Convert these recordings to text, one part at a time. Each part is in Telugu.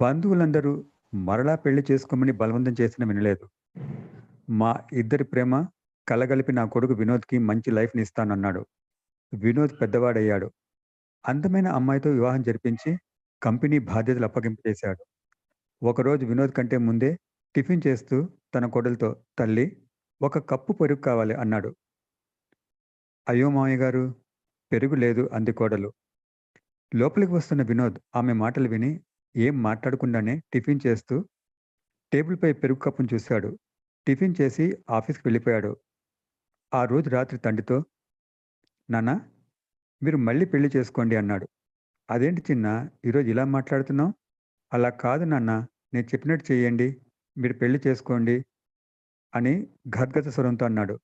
బంధువులందరూ మరలా పెళ్ళి చేసుకోమని బలవంతం చేసిన వినలేదు. మా ఇద్దరి ప్రేమ కలగలిపి నా కొడుకు వినోద్కి మంచి లైఫ్ని ఇస్తానన్నాడు. వినోద్ పెద్దవాడయ్యాడు. అందమైన అమ్మాయితో వివాహం జరిపించి కంపెనీ బాధ్యతలు అప్పగింపు చేశాడు. ఒకరోజు వినోద్ కంటే ముందే టిఫిన్ చేస్తూ తన కొడలతో తల్లి ఒక కప్పు పెరుగు కావాలి అన్నాడు. అయ్యో మామయ్య గారు పెరుగు లేదు అంది కోడలు. లోపలికి వస్తున్న వినోద్ ఆమె మాటలు విని ఏం మాట్లాడకుండానే టిఫిన్ చేస్తూ టేబుల్పై పెరుగు కప్పును చూశాడు. టిఫిన్ చేసి ఆఫీస్కి వెళ్ళిపోయాడు. ఆ రోజు రాత్రి తండ్రితో నాన్న మీరు మళ్ళీ పెళ్ళి చేసుకోండి అన్నాడు. అదేంటి చిన్న ఈరోజు ఇలా మాట్లాడుతున్నావు? అలా కాదు నాన్న నేను చెప్పినట్టు చేయండి మీరు పెళ్ళి చేసుకోండి అని గద్గత స్వరంతో అన్నాడు.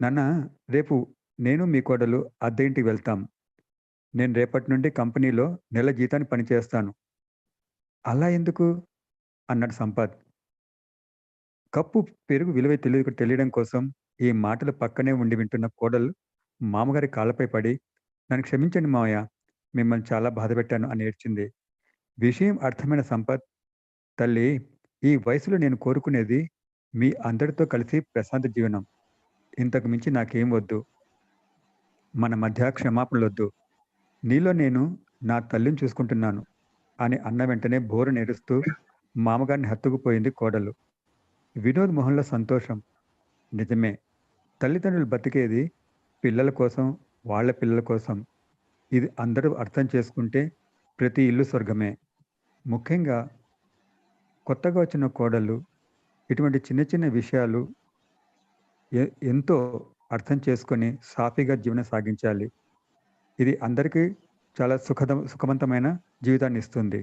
నాన్న రేపు నేను మీ కోడలు అద్దె ఇంటికి వెళ్తాం. నేను రేపటి నుండి కంపెనీలో నెల జీతాన్ని పనిచేస్తాను. అలా ఎందుకు? అన్నాడు సంపత్ కప్పు పెరుగు విలువ తెలియ తెలియడం కోసం ఈ మాటలు పక్కనే ఉండి వింటున్న కోడలు మామగారి కాళ్ళపై పడి నన్ను క్షమించండి మావయ్య మిమ్మల్ని చాలా బాధ పెట్టాను అని ఏడ్చింది. విషయం అర్థమైన సంపత్ తల్లి ఈ వయసులో నేను కోరుకునేది మీ అందరితో కలిసి ప్రశాంత జీవనం. ఇంతకు మించి నాకేం వద్దు. మన మధ్య క్షమాపణలు వద్దు. నీలో నేను నా తల్లిని చూసుకుంటున్నాను అని అన్న వెంటనే బోరు నేరుస్తూ మామగారిని హత్తుకుపోయింది కోడలు. వినోద్ మొహంలో సంతోషం. నిజమే తల్లిదండ్రులు బతికేది పిల్లల కోసం వాళ్ళ పిల్లల కోసం. ఇది అందరూ అర్థం చేసుకుంటే ప్రతి ఇల్లు స్వర్గమే. ముఖ్యంగా కొత్తగా వచ్చిన కోడళ్ళు ఇటువంటి చిన్న చిన్న విషయాలు ఎంతో అర్థం చేసుకొని సాఫీగా జీవనం సాగించాలి. ఇది అందరికీ చాలా సుఖద సుఖవంతమైన జీవితాన్ని ఇస్తుంది.